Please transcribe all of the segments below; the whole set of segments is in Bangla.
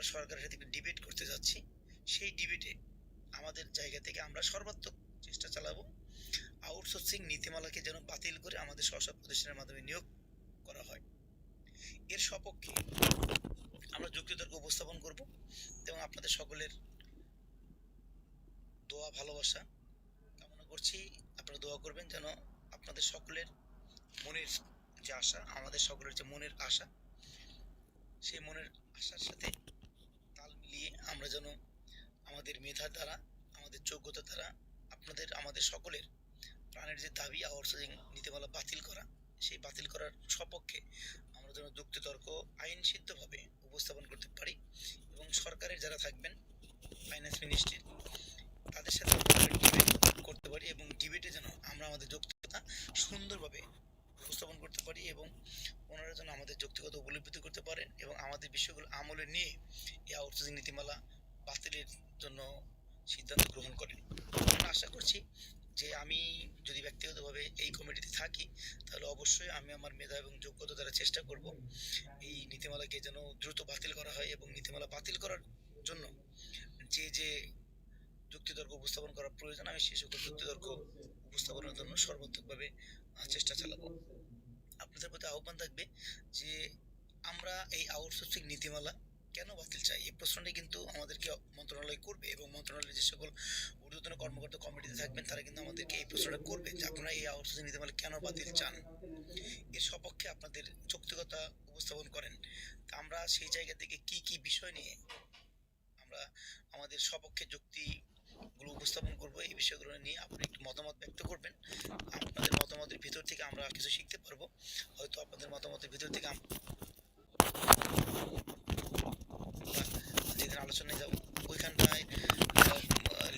আমরা সরকারের সাথে ডিবেট করতে যাচ্ছি। সেই ডিবেটে আমাদের জায়গা থেকে আমরা সর্বাত্মক চেষ্টা চালাবো। আউটসোর্সিং নীতিমালাকে যেন বাতিল করে আমাদের স্বশাসন প্রতিষ্ঠানের মাধ্যমে নিয়োগ করা হয়। এর সপক্ষে আমরা যুক্তিতর্ক উপস্থাপন করব এবং আপনাদের সকলের দোয়া, ভালোবাসা কামনা করছি। আপনারা দোয়া করবেন যেন আপনাদের সকলের মনের যে আশা, আমাদের সকলের যে মনের আশা, সেই মনের আশার সাথে মিলিয়ে আমরা যেন আমাদের মেধার দ্বারা, আমাদের যোগ্যতা দ্বারা আপনাদের, আমাদের সকলের প্রাণের যে দাবি আউটসোর্সিং নীতিমালা বাতিল করা, সেই বাতিল করার সপক্ষে আমরা যেন যুক্তিতর্ক আইন সিদ্ধভাবে উপস্থাপন করতে পারি এবং সরকারের যারা থাকবেন ফাইন্যান্স মিনিস্ট্রি তাদের সাথে করতে পারি এবং ডিবেটে যেন আমরা আমাদের যৌক্তিকতা সুন্দরভাবে উপস্থাপন করতে পারি এবং ওনারা যেন আমাদের যৌক্তিকতা উপলব্ধি করতে পারেন এবং আমাদের বিষয়গুলো আমলে নিয়ে এই আউটসোর্সিং নীতিমালা বাতিলের জন্য সিদ্ধান্ত গ্রহণ করেন। আশা করছি যে আমি যদি ব্যক্তিগতভাবে এই কমিটিতে থাকি, তাহলে অবশ্যই আমি আমার মেধা এবং যোগ্যতা দ্বারা চেষ্টা করব এই নীতিমালাকে যেন দ্রুত বাতিল করা হয় এবং নীতিমালা বাতিল করার জন্য যে যে যুক্তিতর্ক উপস্থাপন করা প্রয়োজন আমি সেই সকল যুক্তিতর্ক উপস্থাপনের জন্য সর্বাত্মকভাবে চেষ্টা চালাবো। আপনাদের প্রতি আহ্বান থাকবে যে আমরা এই আউটসোর্সিং নীতিমালা কেন বাতিল চাই? এই প্রশ্নটি কিন্তু আমাদেরকে মন্ত্রণালয় করবে এবং মন্ত্রণালয়ের যে সকল ঊর্ধ্বতন কর্মকর্তা কমিটিতে থাকবেন, তারা কিন্তু আমাদেরকে এই প্রশ্নটা করবে যে আপনারা এই আউটসোর্সিং নীতিমালা কেন বাতিল চান? এর সপক্ষে আপনাদের যৌক্তিকতা উপস্থাপন করেন। আমরা সেই জায়গা থেকে কি কি বিষয় নিয়ে আমরা আমাদের সপক্ষে যুক্তিগুলো উপস্থাপন করব এই বিষয়গুলো নিয়ে আপনি একটু মতামত ব্যক্ত করবেন। আপনাদের মতামতের ভিতর থেকে আমরা কিছু শিখতে পারব। হয়তো আপনাদের মতামতের ভিতর থেকে যেদিন আলোচনায় যাব, ওইখানটায় আহ,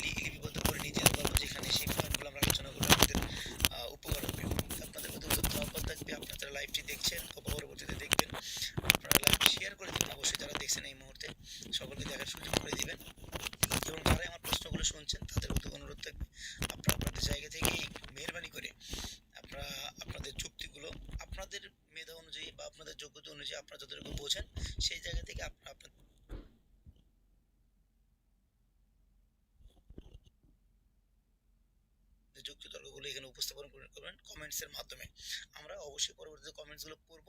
লি- লিপিবদ্ধ করে নিয়ে যেতে পারব যেখানে সেই পয়েন্টগুলো আমরা আলোচনা করব আপনাদের আহ, উপকার হবে আপনাদের মধ্যে উদ্যোক্তা আহ্বান থাকবে আপনারা লাইভটি দেখছেন অথবা পরবর্তীতে দেখবেন আপনারা লাইভটি শেয়ার করে দিবেন অবশ্যই যারা দেখছেন এই মুহূর্তে সকলকে দেখার সুযোগ করে দিবেন এবং যারাই আমার প্রশ্নগুলো শুনছেন তাদের প্রতি অনুরোধ থাকবে আপনারা আপনাদের জায়গা থেকে একটু মেহরবানি করে আপনারা আপনাদের যুক্তিগুলো আপনাদের মেধা অনুযায়ী বা আপনাদের যোগ্যতা অনুযায়ী আপনারা যতটুকু বোঝেন সেই জায়গা থেকে আপনারা আপনার যুক্তি তর্কগুলো এখানে উপস্থাপন করে- করবেন কমেন্টসের মাধ্যমে। আমরা অবশ্যই পরবর্তীতে কমেন্টসগুলো পড়ব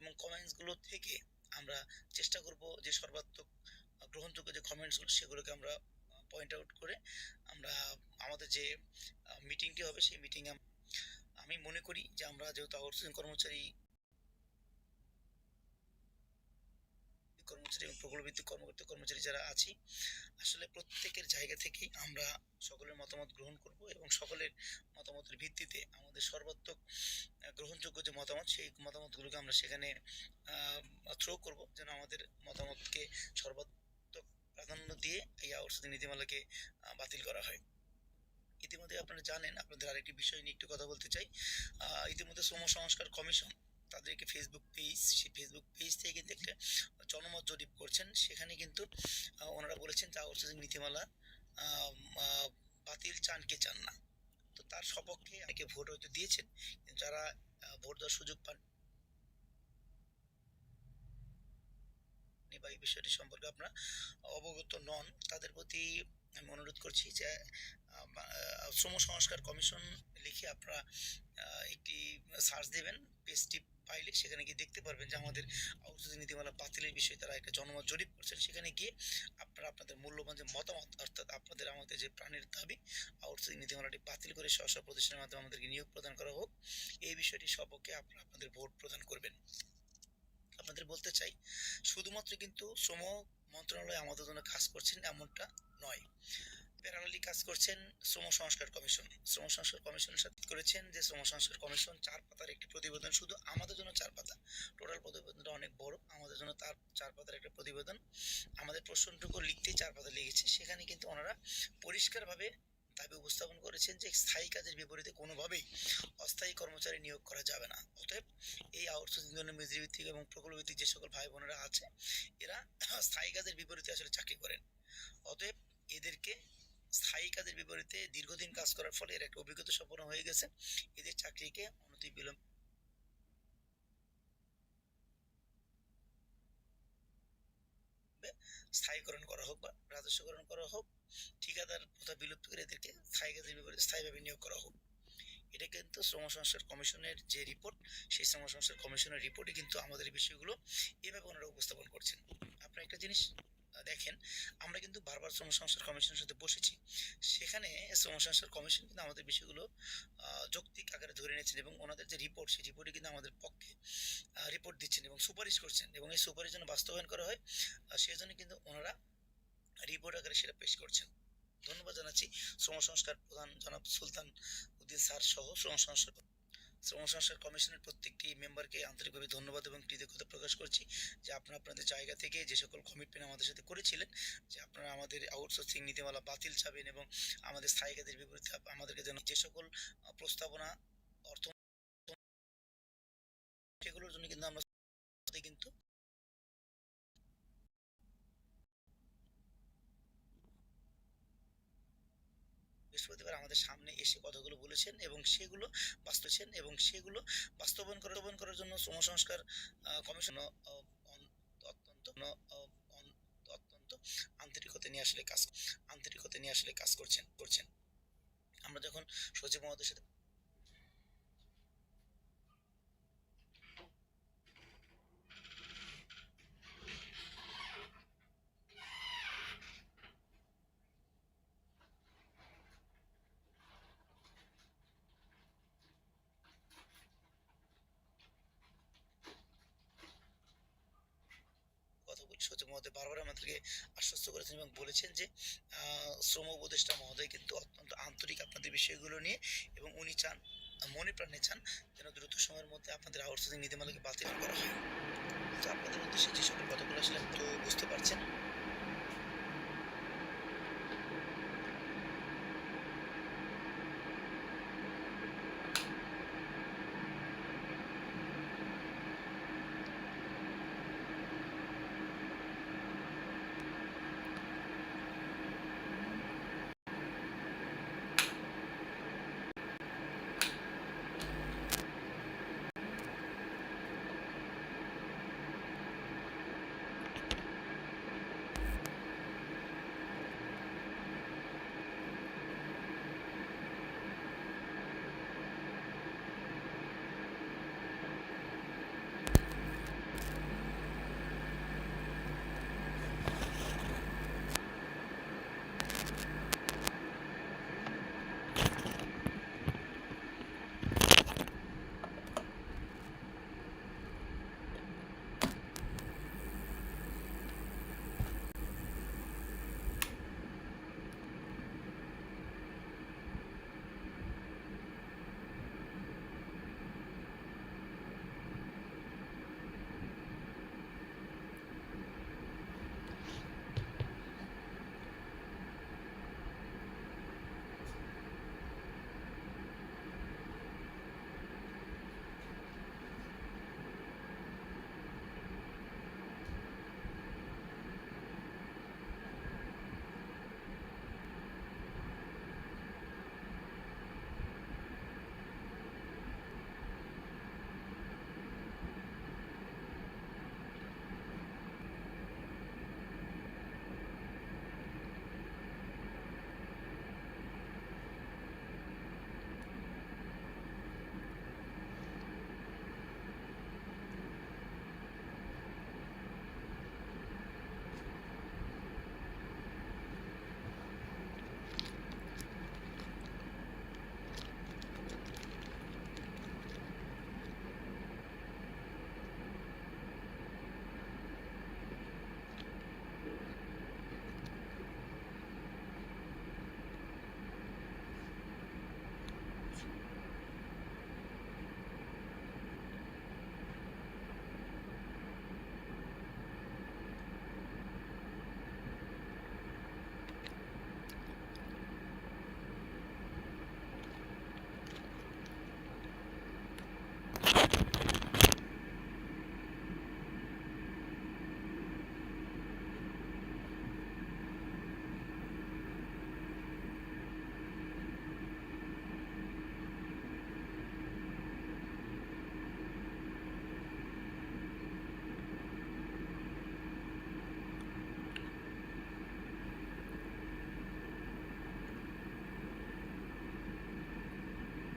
এবং কমেন্টসগুলো থেকে আমরা চেষ্টা করব যে সর্বাত্মক গ্রহণযোগ্য যে কমেন্টসগুলো সেগুলোকে আমরা পয়েন্ট আউট করে আমরা আমাদের যে মিটিংটি হবে সেই মিটিংয়ে আমি মনে করি যে আমরা যেহেতু আউটসোর্সিং কর্মচারী কর্মচারী এবং প্রকল্পভিত্তিক কর্মকর্তা কর্মচারী যারা আছি, আসলে প্রত্যেকের জায়গা থেকেই আমরা সকলের মতামত গ্রহণ করব এবং সকলের মতামতের ভিত্তিতে আমাদের সর্বাত্মক গ্রহণযোগ্য যে মতামত, সেই মতামতগুলোকে আমরা সেখানে থ্রো করব যেন আমাদের মতামতকে সর্বাত্মক প্রাধান্য দিয়ে এই আউটসোর্সিং নীতিমালাকে বাতিল করা হয়। ইতিমধ্যে আপনারা জানেন, আপনাদের আরেকটি বিষয় নিয়ে একটু কথা বলতে চাই। ইতিমধ্যে শ্রম সংস্কার কমিশন তাদের একটি ফেসবুক পেজ সেই ফেসবুক পেজ থেকে কিন্তু একটা জনমত জরিপ করছেন। সেখানে কিন্তু ওনারা বলেছেন যা আউটসোর্সিং নীতিমালা বাতিল চান কে চান না। তো তার সপক্ষে অনেকে ভোট হয়তো দিয়েছেন যারা ভোট দেওয়ার সুযোগ পান বা এই বিষয়টি সম্পর্কে আপনারা অবগত নন, তাদের প্রতি আমি অনুরোধ করছি যে শ্রম সংস্কার কমিশন লিখে আপনারা একটি সার্চ দেবেন, পেজটি পাইলে সেখানে গিয়ে দেখতে পারবেন যে আমাদের আউটসোর্সিং নীতিমালা বাতিলের বিষয়ে তারা একটা জনমত জরিপ করছেন। সেখানে গিয়ে আপনারা আপনাদের মূল্যবান যে মতামত, অর্থাৎ আপনাদের আমাদের যে প্রাণের দাবি আউটসোর্সিং নীতিমালাটি বাতিল করে স্ব স্ব প্রতিষ্ঠানের মাধ্যমে আমাদেরকে নিয়োগ প্রদান করা হোক, এই বিষয়টি সপক্ষে আপনারা আপনাদের ভোট প্রদান করবেন। আপনাদের বলতে চাই, শুধুমাত্র কিন্তু শ্রম মন্ত্রণালয় আমাদের জন্য কাজ করছেন এমনটা নয়। প্যারালালি কাজ করছেন শ্রম সংস্কার কমিশন। শ্রম সংস্কার কমিশনের সাথে করেছেন যে শ্রম সংস্কার কমিশন চার পাতার একটি প্রতিবেদন, শুধু আমাদের জন্য চার পাতা টোটাল প্রতিবেদনটা অনেক বড়, আমাদের জন্য তার চার পাতার একটা প্রতিবেদন। আমাদের প্রশ্নটুকু লিখতেই চার পাতা লেগেছে, সেখানে কিন্তু ওনারা পরিষ্কারভাবে দাবি উপস্থাপন করেছেন যে স্থায়ী কাজের বিপরীতে কোনোভাবেই অস্থায়ী কর্মচারী নিয়োগ করা যাবে না। অতএব এই আউটসোর্সিং জন্য মজুরিভিত্তিক এবং প্রকল্প ভিত্তিক যে সকল ভাই বোনেরা আছে, এরা স্থায়ী কাজের বিপরীতে আসলে চাকরি করেন। অতএব এদেরকে স্থায়ী কাজের বিপরীতে দীর্ঘদিন কাজ করার ফলে এর একটা অভিজ্ঞতা সম্পন্ন হয়ে গেছে। এদের চাকরিকে অনতি বিলম্ব স্থায়ীকরণ করা হোক বা রাজস্বকরণ করা হোক, ঠিকাদার প্রথা বিলুপ্ত করে এদেরকে স্থায়ী কাজের বিপরীতে স্থায়ীভাবে নিয়োগ করা হোক। এটা কিন্তু শ্রম সংস্কার কমিশনের যে রিপোর্ট সেই শ্রম সংস্কার কমিশনের রিপোর্টে কিন্তু আমাদের বিষয়গুলো এভাবে ওনারা উপস্থাপন করছেন। আপনারা একটা জিনিস দেখেন আমরা কিন্তু বারবার শ্রম সংস্কার কমিশনের সাথে বসেছি। সেখানে শ্রম সংস্কার কমিশন কিন্তু আমাদের বিষয়গুলো যৌক্তিক আকারে ধরে নিয়েছেন এবং ওনাদের যে রিপোর্ট সেই রিপোর্টে কিন্তু আমাদের পক্ষে রিপোর্ট দিচ্ছেন এবং সুপারিশ করছেন এবং এই সুপারিশ যেন বাস্তবায়ন করা হয় আহ, সেই জন্য কিন্তু ওনারা রিপোর্ট আকারে সেটা পেশ করছেন। ধন্যবাদ জানাচ্ছি। শ্রম সংস্কার প্রধান জনাব সুলতান উদ্দিন স্যার সহ শ্রম সংস্কার শ্রম সংস্কার কমিশনের প্রত্যেকটি মেম্বারকে আন্তরিকভাবে ধন্যবাদ এবং কৃতজ্ঞতা প্রকাশ করছি যে আপনারা আপনাদের জায়গা থেকে যে সকল কমিটমেন্ট আমাদের সাথে করেছিলেন, যে আপনারা আমাদের আউটসোর্সিং নীতিমালা বাতিল চাবেন এবং আমাদের স্থায়ী কাজের বিপরীতে আমাদেরকে যেন যে সকল প্রস্তাবনা অর্থ সেগুলোর জন্য কিন্তু আমরা কিন্তু বৃহস্পতিবার আমাদের সামনে এসে কথাগুলো বলেছেন এবং সেগুলো বাস্তবেছেন এবং সেগুলো বাস্তবায়ন করা- বাস্তবায়ন করার জন্য শ্রম সংস্কার কমিশন অত্যন্ত অত্যন্ত আন্তরিকতা নিয়ে আসলে কাজ, আন্তরিকতা নিয়ে আসলে কাজ করছেন করছেন। আমরা যখন সচিব মহোদয়ের সাথে কথা বলি সচিব মহোদয় বারবার আমাদেরকে আশ্বস্ত করেছেন এবং বলেছেন যে শ্রম উপদেষ্টা মহোদয় কিন্তু অত্যন্ত আন্তরিক আপনাদের বিষয়গুলো নিয়ে এবং উনি চান, মনে প্রাণে চান যেন দ্রুত সময়ের মধ্যে আপনাদের আউটসোর্সিং নীতিমালাকে বাতিল করা হয়। তো আপনাদের উদ্দেশ্যে যে সকল কথাগুলো আসলে তো বুঝতে পারছেন